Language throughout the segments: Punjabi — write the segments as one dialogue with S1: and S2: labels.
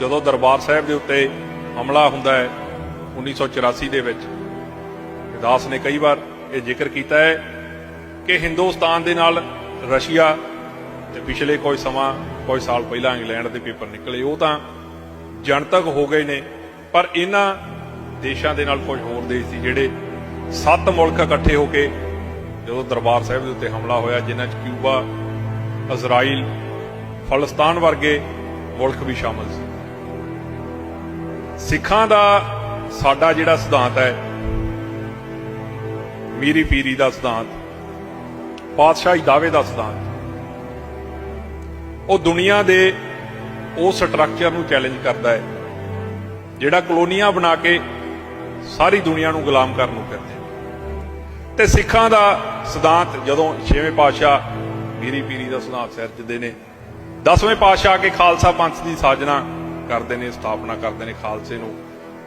S1: ਜਦੋਂ ਦਰਬਾਰ ਸਾਹਿਬ ਦੇ ਉੱਤੇ ਹਮਲਾ ਹੁੰਦਾ ਹੈ 1984 ਦੇ ਵਿੱਚ। ਦਾਸ ਨੇ ਕਈ ਵਾਰ ਇਹ ਜ਼ਿਕਰ ਕੀਤਾ ਹੈ ਕਿ ਹਿੰਦੁਸਤਾਨ ਦੇ ਨਾਲ ਰਸ਼ੀਆ ਤੇ ਪਿਛਲੇ ਕੋਈ ਸਮਾਂ, ਕੋਈ ਸਾਲ ਪਹਿਲਾਂ ਇੰਗਲੈਂਡ ਦੇ ਪੇਪਰ ਨਿਕਲੇ, ਉਹ ਤਾਂ ਜਨਤਕ ਹੋ ਗਏ ਨੇ, ਪਰ ਇਹਨਾਂ ਦੇਸ਼ਾਂ ਦੇ ਨਾਲ ਕੁਝ ਹੋਰ ਦੇਸ਼ ਸੀ ਜਿਹੜੇ ਸੱਤ ਮੁਲਕ ਇਕੱਠੇ ਹੋ ਕੇ ਜਦੋਂ ਦਰਬਾਰ ਸਾਹਿਬ ਦੇ ਉੱਤੇ ਹਮਲਾ ਹੋਇਆ, ਜਿਨ੍ਹਾਂ 'ਚ ਕਿਊਬਾ, ਇਜ਼ਰਾਈਲ, ਫਲਸਤਾਨ ਵਰਗੇ ਮੁਲਕ ਵੀ ਸ਼ਾਮਲ ਸੀ। ਸਿੱਖਾਂ ਦਾ ਸਾਡਾ ਜਿਹੜਾ ਸਿਧਾਂਤ ਹੈ, ਮੀਰੀ ਪੀਰੀ ਦਾ ਸਿਧਾਂਤ, ਪਾਤਸ਼ਾਹੀ ਦਾਅਵੇ ਦਾ ਸਿਧਾਂਤ, ਉਹ ਦੁਨੀਆ ਦੇ ਉਸ ਸਟਰਕਚਰ ਨੂੰ ਚੈਲੰਜ ਕਰਦਾ ਹੈ, ਜਿਹੜਾ ਕਲੋਨੀਆਂ ਬਣਾ ਕੇ ਸਾਰੀ ਦੁਨੀਆ ਨੂੰ ਗੁਲਾਮ ਕਰਨ ਨੂੰ ਫਿਰਦੇ ਤੇ ਸਿੱਖਾਂ ਦਾ ਸਿਧਾਂਤ ਜਦੋਂ ਛੇਵੇਂ ਪਾਤਸ਼ਾਹ ਮੀਰੀ ਪੀਰੀ ਦਾ ਸਿਧਾਂਤ ਸਿਰਜਦੇ ਨੇ, ਦਸਵੇਂ ਪਾਤਸ਼ਾਹ ਆ ਕੇ ਖਾਲਸਾ ਪੰਥ ਦੀ ਸਾਜਨਾ ਕਰਦੇ ਨੇ, ਸਥਾਪਨਾ ਕਰਦੇ ਨੇ ਖਾਲਸੇ ਨੂੰ,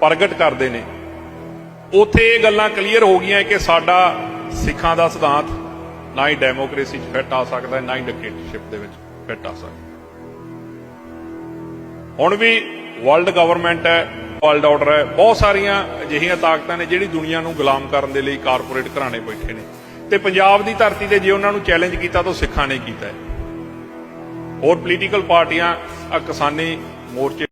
S1: ਪ੍ਰਗਟ ਕਰਦੇ ਨੇ। ਉਥੇ ਇਹ ਗੱਲਾਂ ਕਲੀਅਰ ਹੋ ਗਈਆਂ ਕਿ ਸਾਡਾ ਸਿੱਖਾਂ ਦਾ ਸਿਧਾਂਤ ਨਾ ਹੀ ਡੈਮੋਕ੍ਰੇਸੀ 'ਚ ਫਿੱਟ ਆ ਸਕਦਾ, ਨਾ ਹੀ ਡਿਕਟੇਟਰਸ਼ਿਪ ਦੇ ਵਿੱਚ ਫਿੱਟ ਆ ਸਕਦਾ। ਹੁਣ ਵੀ ਵਰਲਡ ਗਵਰਨਮੈਂਟ ਹੈ ਵਰਲਡ ਆਰਡਰ ਹੈ, ਬਹੁਤ ਸਾਰੀਆਂ ਅਜਿਹੀਆਂ ਤਾਕਤਾਂ ਨੇ ਜਿਹੜੀ ਦੁਨੀਆ ਨੂੰ ਗੁਲਾਮ ਕਰਨ ਦੇ ਲਈ ਕਾਰਪੋਰੇਟ ਘਰਾਣੇ ਬੈਠੇ ਨੇ। ਤੇ ਪੰਜਾਬ ਦੀ ਧਰਤੀ ਤੇ ਜੇ ਉਹਨਾਂ ਨੂੰ ਚੈਲੰਜ ਕੀਤਾ ਤਾਂ ਉਹ ਸਿੱਖਾਂ ਨੇ ਕੀਤਾ ਹੈ। ਹੋਰ ਪੋਲੀਟੀਕਲ ਪਾਰਟੀਆਂ ਆ ਕਿਸਾਨੀ ਮੋਰਚੇ